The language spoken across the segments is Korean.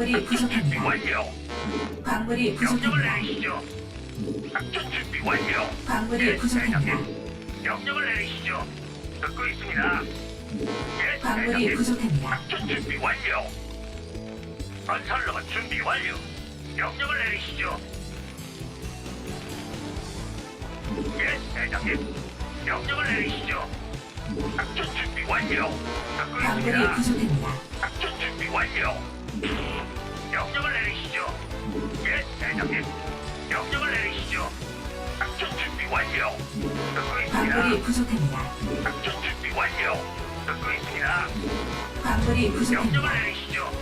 광물이 준비 부족합니다. 완료. 광물이 명령을 부족합니다. 내리시죠. 작전 준비 완료. 광물이 예, 부족합니다. 대장님. 명령을 내리시죠. 듣고 있습니다. 예, 광물이 대장님. 부족합니다. 작전 준비 완료. 건설로만 준비 완료. 명령을 내리시죠. 예, 대장님. 명령을 내리시죠. 작전 준비 완료. 듣고 광물이 있습니다. 부족합니다. 작전 준비 완료. 명령을 내리시죠. 예, 대장님. 명령을 내리시죠. 작전 준비 완료. 듣고 광물이 있습니다. 부족합니다. 작전 준비 완료. 듣고 있습니다. 광물이 명령을 부족합니다. 내리시죠.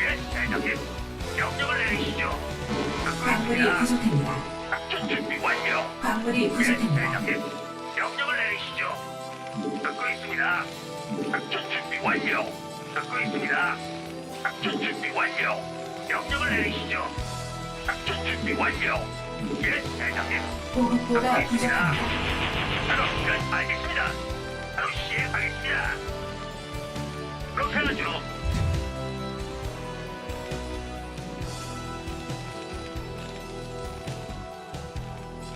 예, 대장님. 명령을 내리시죠. 듣고 광물이 있습니다. 부족합니다. 작전 준비 완료. 광물이 예, 부족합니다. 대장님. 명령을 내리시죠. 듣고 있습니다. 작전 준비 완료. 듣고 있습니다. 작전 준비 완료. 명령을 내리시죠. 작전 준비 완료. 예, 대장님. 보급고가 부족합니다. 바로 끝. 알겠습니다. 바로 시행하겠습니다. 그렇게 하죠.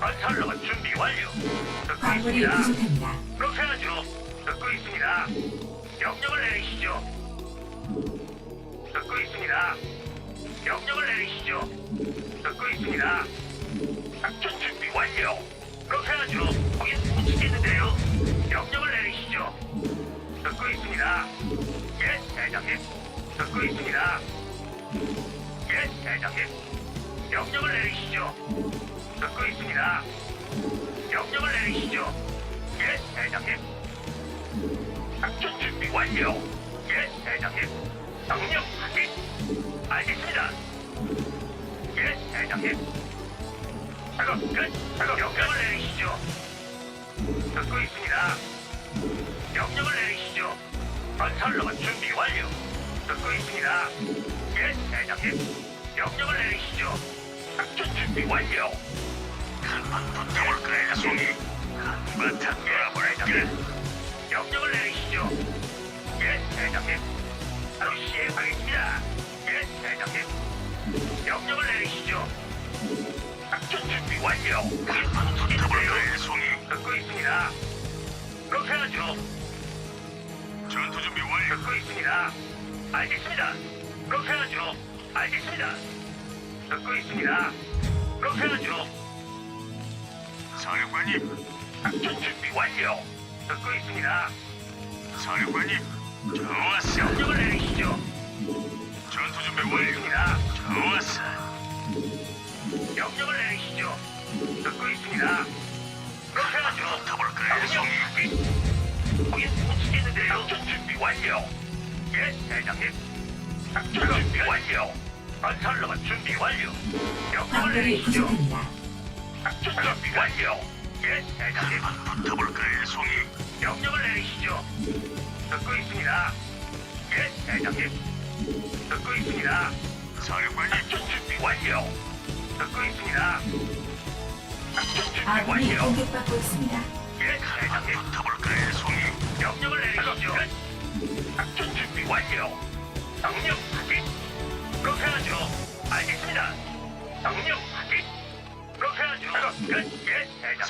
건설로만 준비 완료. 듣고 광물이 있습니다. 부족합니다. 그렇게 하죠. 듣고 있습니다. 명령을 내리시죠. 듣고 있습니다. 명령을 내리시죠. 듣고 있습니다. 작전 준비 완료. 그렇게 하죠. 거긴 못 치겠는데요. 명령을 내리시죠. 듣고 있습니다. 예, 대장님. 듣고 있습니다. 예, 대장님. 명령을 내리시죠. 듣고 있습니다. 명령을 내리시죠. 예, 대장님. 작전 준비 완료. 예, 대장님. 명령 확인. 알겠습니다. 예, 대장님. 작업 끝. 작업 명령을 내리시죠. 듣고 있습니다. 명령을 내리시죠. 건설로만 준비 완료. 듣고 있습니다. 예, 대장님. 명령을 내리시죠. 작전 준비 완료. 한번 붙어볼까요, 송이? 한바탕 놀아볼까? 명령을 내리시죠. 예, 대장님. 바로 시행하겠습니다. 예, 대장님. 명령을 내리시죠. 작전 준비 완료. 한번 붙어볼까요, 송이? 듣고 있습니다. 그렇게 하죠. 전투 준비 완료. 듣고 있습니다. 알겠습니다. 그렇게 하죠. 알겠습니다. 듣고 있습니다. 그렇게 하죠. 사령관님, 작전 준비 완료. 듣고 있습니다. 사령관님, 좋았어. 명령을 내리시죠. 전투 준비 완료입니다. 좋았어. 명령을 내리시죠. 듣고 있습니다. 그렇게 하죠. 가볼까요, 송이? 거긴 못 치겠는데요. 작전 준비 완료. 예, 대장님. 작전 준비 완료. 건설로만 준비 완료. 명령을 광물이 내리시죠. 부족합니다. 작전 준비 완료. 예, 대장님. 붙어볼까요, 송이? 명령을 내리시죠. 듣고 있습니다. 예, 대장님. 듣고 있습니다. 사령관님. 작전 준비 완료. 듣고 있습니다. 작전 준비 아군이 완료. 공격받고 있습니다. 예, 대장님. 붙어볼까요, 송이? 명령을 내리시죠. 작전 준비 완료. 명령 확인. 그렇게 하죠. 알겠습니다. 명령 확인. 그렇게. 예. 예. 예,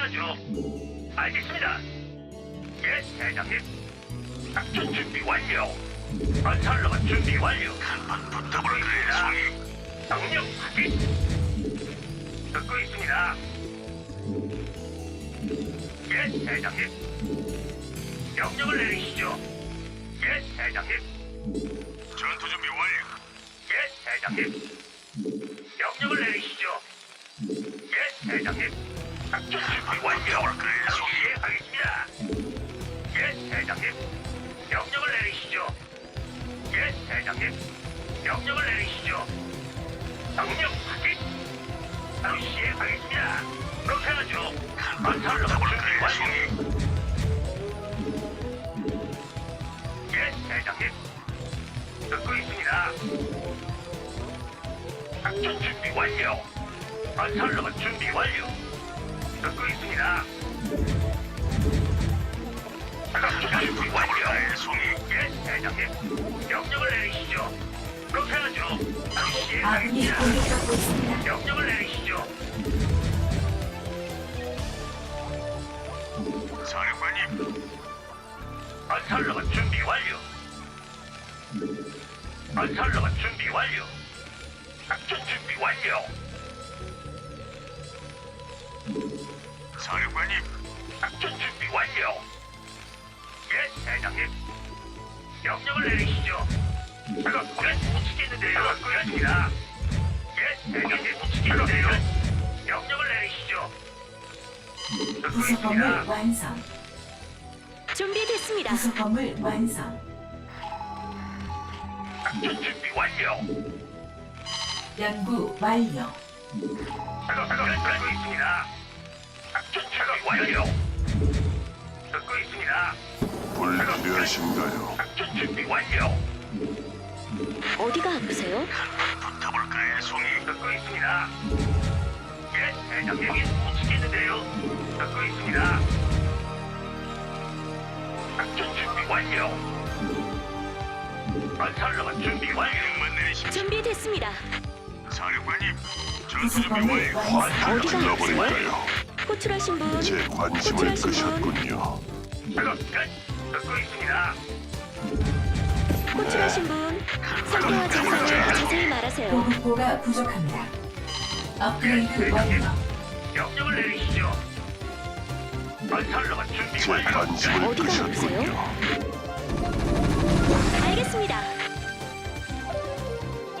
하죠. 알겠습니다. 예, 대장님. 작전 준비 완료. 건설로만 준비 완료. 한번 붙어볼까요? 명령 확인. 듣고 있습니다. 예, 대장님. 명령을 내리시죠. 예, 대장님. 전투 준비 완료. 예, 대장님. 명령을 내리시죠. 예, 대장님. 명령 확인. 바로 시행하겠습니다. 건설 로봇 준비 완료. 예, 대장님. 듣고 있습니다. 작전 준비 완료. 건설 로봇 준비 완료. 듣고 있습니다. 작전 준비 완료. 송이. 예, 대장님. 명령을 내리시죠. 그렇게 하죠. 아군이 시행하겠습니다. 공격받고 있습니다. 명령을 내리시죠. 사령관님. 건설로봇 준비 완료. 건설로봇 준비 완료. 작전 준비 완료. 사령관님. 작전 준비 완료. 예, 대장님. 명령을 내리시죠. 작업 끝. 묻히겠는데요. 작업 끝입니다. 예, 대장님. 묻히겠는데요. 명령을 내리시죠. 듣고 부속건물 있습니다. 완성. 준비됐습니다. 부속건물 완성. 작전 준비 완료. 연구 완료. 작업 끝. 듣고 있습니다. 작전 준비 완료. 듣고 있습니다. 불필요하신가요? 작전 준비 완료. 어디가 아프세요? 붙어볼까요, 송이? 듣고 있습니다. 예, 대장님이 묻히겠는데요. 듣고 있습니다. 작전 준비 완료. 건설로만 준비 완료. 준비됐습니다. 사령관님, 부속건물 완성. 어디가 아프세요? 질러버릴까요? 호출하신 분, 제 관심을 호출하신 분, 끄셨군요. 작업 끝. 듣고 있습니다. 호출하신 분, 상태와 증상을 자세히 말하세요. 보급고가 부족합니다. 업그레이드 완료. 명령을 내리시죠. 준비 제 완료. 관심을 어디가 끄셨군요. 알겠습니다.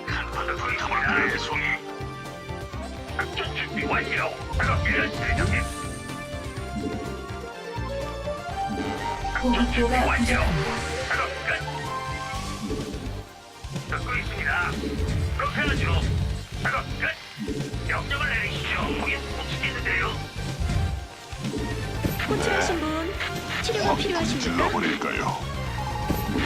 있습니다. 송이. 작전 준비 완료. 끝, 대장님. 보급고가 부족합니다. 듣고 있습니다. 그렇게 하죠. 작업 끝. 명령을 내리시죠. 거기 묻히겠는데요. 호출하신 분, 치료가 확 필요하십니까? 질러버릴까요?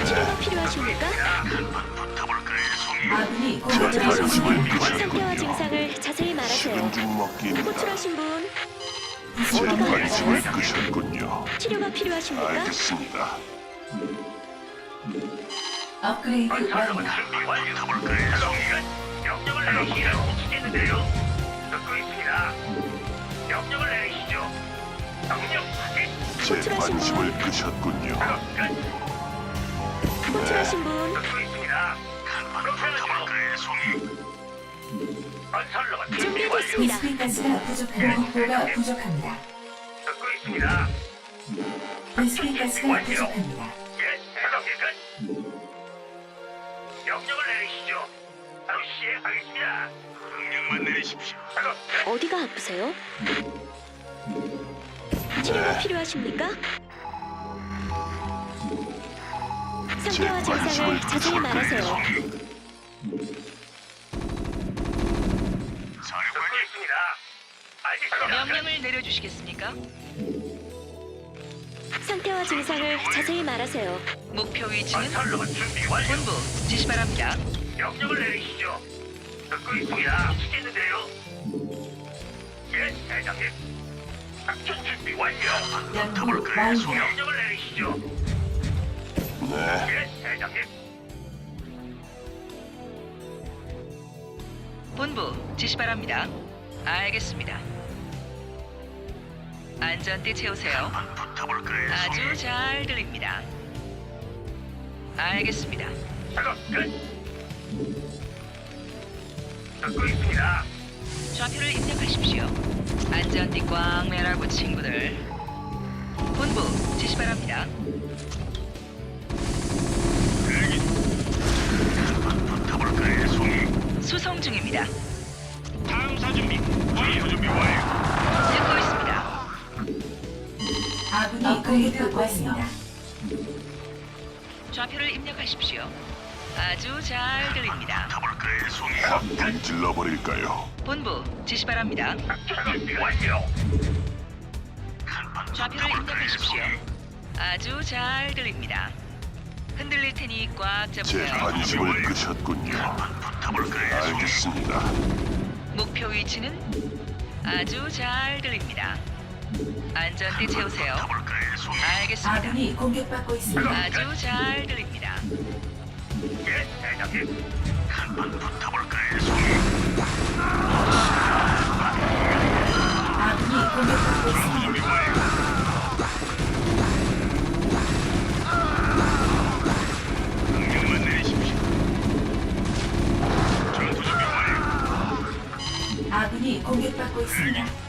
치료가 필요하십니까? 한번 붙어볼까요, 송이? 아군이 제 공격받고 있습니다. 상태와. 증상을 자세히 말하세요. 먹기입니다. 호출하신 분, 제 관심을. 끄셨군요. 치료가 필요하십니까? 알겠습니다. 업그레이드 건설로만 완료. 준비 완료. 붙어볼까요, 송이가? 명령을 내리시죠. 묻히겠는데요. 듣고 있습니다. 명령을 내리시죠. 명령 확인. 제 관심을 끄셨군요. 호출하신 분, 준비. 준비됐습니다. 베스핀 가스가 부족합니다. 보급고가 부족합니다. 듣고 있습니다. 베스핀 가스가 부족합니다. 예, 대장님 끝. 명령을 내리시죠. 바로 시행하겠습니다. 명령만 내리십시오. 작업 끝. 어디가 아프세요? 치료가 필요하십니까? 제 상태와 증상을 자세히 말하세요. 듣고 있습니다. 알겠습니다. 명령을 내려주시겠습니까? 상태와 증상을 자세히 말하세요. 목표 위치는 건설로만 준비 완료. 본부 지시 바랍니다. 명령을 내리시죠. 듣고 있습니다. 시겠는데요. 예, 대장님. 작전 준비 완료. 연구 완료. 명령을 내리시죠. 네, 예, 대장님. 본부 지시 바랍니다. 알겠습니다. 안전띠 채우세요. 붙어볼까요? 아주 잘 들립니다. 알겠습니다. 작업 끝. 듣고 있습니다. 좌표를 입력하십시오. 안전띠 꽝 매라고 친구들. 본부 지시 바랍니다. 송이? 수송 중입니다. 탐사 준비. 완료. 준비 완료. 아군이 업그레이드 완료. 좌표를 입력하십시오. 아주 잘 들립니다. 붙어볼까요, 송이? 확 불질러버릴까요? 본부 지시 바랍니다. 준비 완료. 좌표를 입력하십시오. 아주 잘 들립니다. 흔들릴 테니 꽉 제 잡으세요. 관심을 끄셨군요. 알겠습니다. 목표 위치는 아주 잘 들립니다. 안전띠 채우세요. 알겠습니다. 아군이 공격받고 있습니다. 아주 잘 들립니다. 예, 대장님. 한번 붙어볼까요, 송이? 아군이 공격받고 있습니다. 아군이 공격받고 있습니다.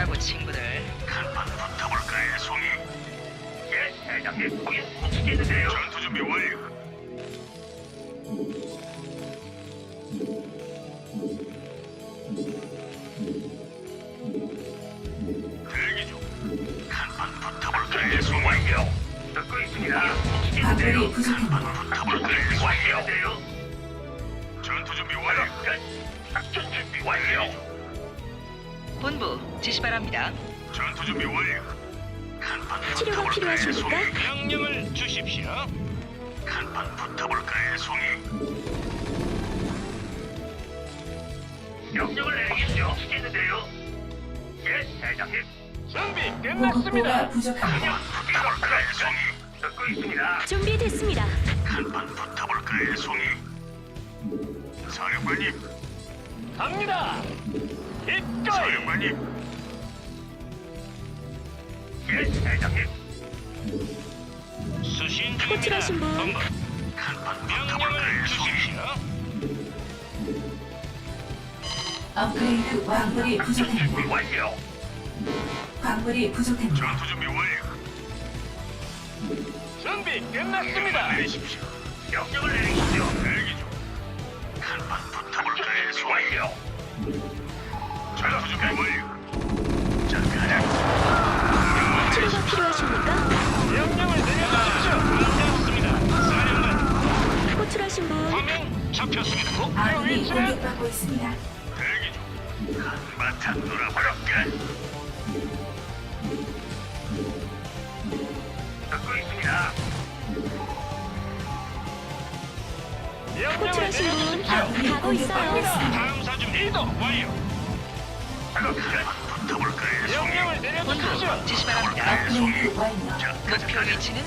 꽉 매라고 친구들. 한번 붙어볼까요, 송이? 예, 대장님. 거기 뭉치겠는데요. 전투 준비 완료. 대기 중. 한번 붙어볼까요, 송이? 완료. 듣고 있습니다. 광물이 부족합니다. 붙어볼까요, 본부 지시 바랍니다. 전투 준비 완료. 치료가 붙어볼까요, 필요하십니까? 송이? 명령을 주십시오. 한판 붙어볼까요, 송이? 명령을 내리십시오. 시겠는데요? 예, 대장님. 준비 보급고가 부족합니다. 명령 붙어볼까요, 송이? 듣고 있습니다. 준비됐습니다. 한판 붙어볼까요, 송이? 사령관님. 갑니다. 기꺼이. 사령관님. 예, 대장님. 수신 호출하신 분. 한판 명령을 주십시오. 업그레이드 광물이 부족합니다. 준비 완료. 광물이 부족합니다. 전투 준비 완료. 준비 끝났습니다. 내리십시오. 명령을 내리십시오. 대기 중. 붙어볼까요, 송이? 완료. 전투 준비 완료. 자, 가자. 치료가 필요하십니까? 명령을 내려주십시오. 반갑습니다. 사령관, 호출하신 분. 화면 잡혔습니다. 목표 아군이 위치는 공격받고 있습니다. 대기 중. 한바탕 놀아버렸게. 듣고 있습니다. 호출하신 분. 아군이 가고 공격받고 있어요. 다음 사준 이동 완료. 본부 지시 바랍니다. 업그레이드 완료. 목표 위치는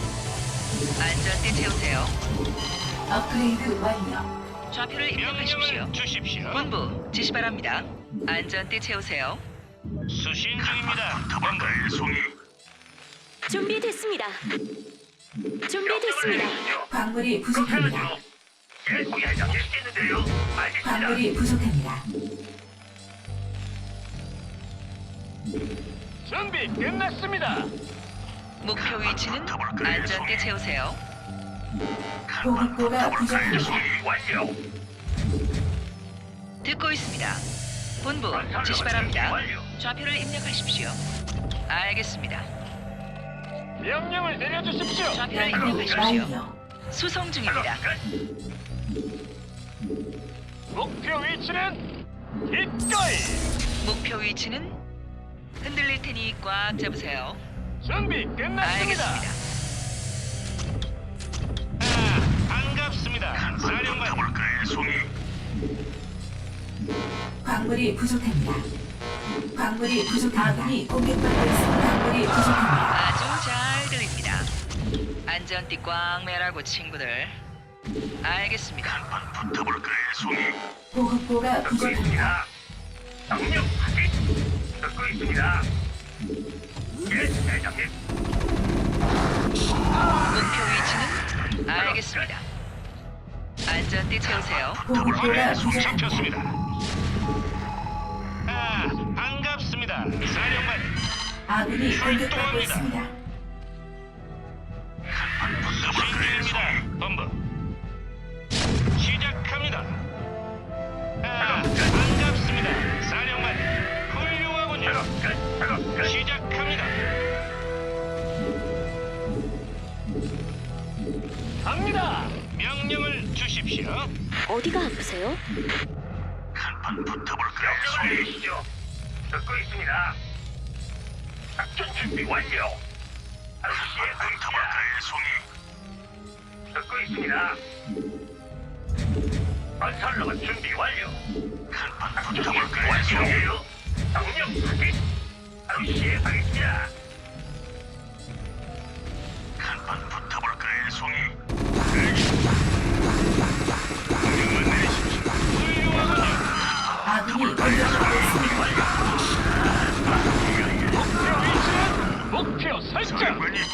안전띠 채우세요. 업그레이드 완료. 좌표를 입력하십시오. 주십시오. 본부 지시 바랍니다. 안전띠 채우세요. 수신 중입니다. 붙어볼까요, 송이? 준비됐습니다. 준비됐습니다. 광물이 부족합니다. 예? 알겠습니다. 광물이 부족합니다. 준비 끝났습니다. 목표 위치는 안전띠 채우세요. 보급고가 부족합니다. 완료. 듣고 있습니다. 본부 지시 바랍니다. 좌표를 입력하십시오. 알겠습니다. 명령을 내려주십시오. 좌표를 입력하십시오. 완료. 수송 중입니다. 목표 위치는 기꺼이. 목표 위치는 흔들릴 테니 꽉 잡으세요. 준비 끝났습니다. 알겠습니다. 아, 반갑습니다. 사령관. 볼까요, 송이? 광물이 부족합니다. 광물이 부족. 아군이 공격받고 있습니다. 광물이 부족합니다. 아주 잘 들립니다. 안전띠 꽉 매라고 친구들. 알겠습니다. 한번 붙어볼까요, 송이? 보급고가 부족합니다. 확인. 듣고 있습니다. 예, 대장님. 목표 위치는 알겠습니다. 안전띠 채우세요. 보급고가 부족합니다. 잡혔습니다. 아, 반갑습니다. 사령관. 아군이 공격받고 있습니다. 수신중입니다. 본부. 어디가 아프세요? 한판 붙어볼까요? 명령을 내리시죠. 듣고 있습니다. 작전 준비 완료. 바로 시행하겠습니다. 송이. 듣고 있습니다. 건설로만 준비 완료. 한판 붙어볼까요? 완료. 명령 확인. 바로 시행하겠습니다. 再回来